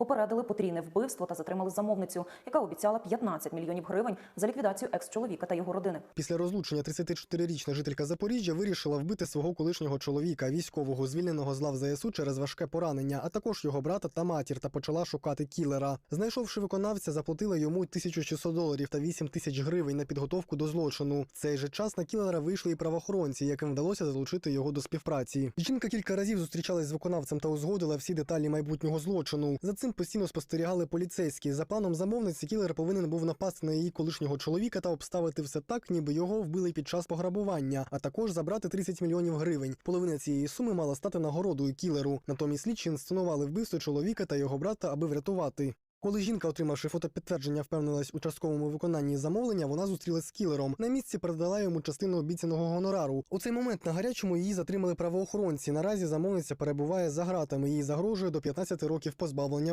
попередили потрійне вбивство та затримали замовницю, яка обіцяла 15 мільйонів гривень за ліквідацію екс-чоловіка та його родини. Після розлучення 34-річна жителька Запоріжжя вирішила вбити свого колишнього чоловіка, військового, звільненого з лав ЗСУ через важке поранення, а також його брата та матір, та почала шукати кілера. Знайшовши виконавця, заплатила йому 1600 доларів та 8 тисяч гривень на підготовку до злочину. В цей же час на кілера вийшли і правоохоронці, яким вдалося залучити його до співпраці. Жінка кілька разів зустрічалась з виконавцем та узгодила всі деталі майбутнього злочину. За цим постійно спостерігали поліцейські. За планом замовниці кілер повинен був напасти на її колишнього чоловіка та обставити все так, ніби його вбили під час пограбування, а також забрати 30 мільйонів гривень. Половина цієї суми мала стати нагородою кілеру. Натомість слідчі інсценували вбивство чоловіка та його брата, аби врятувати. Коли жінка, отримавши фотопідтвердження, впевнилась у частковому виконанні замовлення, вона зустрілась з кілером. На місці передала йому частину обіцяного гонорару. У цей момент на гарячому її затримали правоохоронці. Наразі замовниця перебуває за ґратами. Їй загрожує до 15 років позбавлення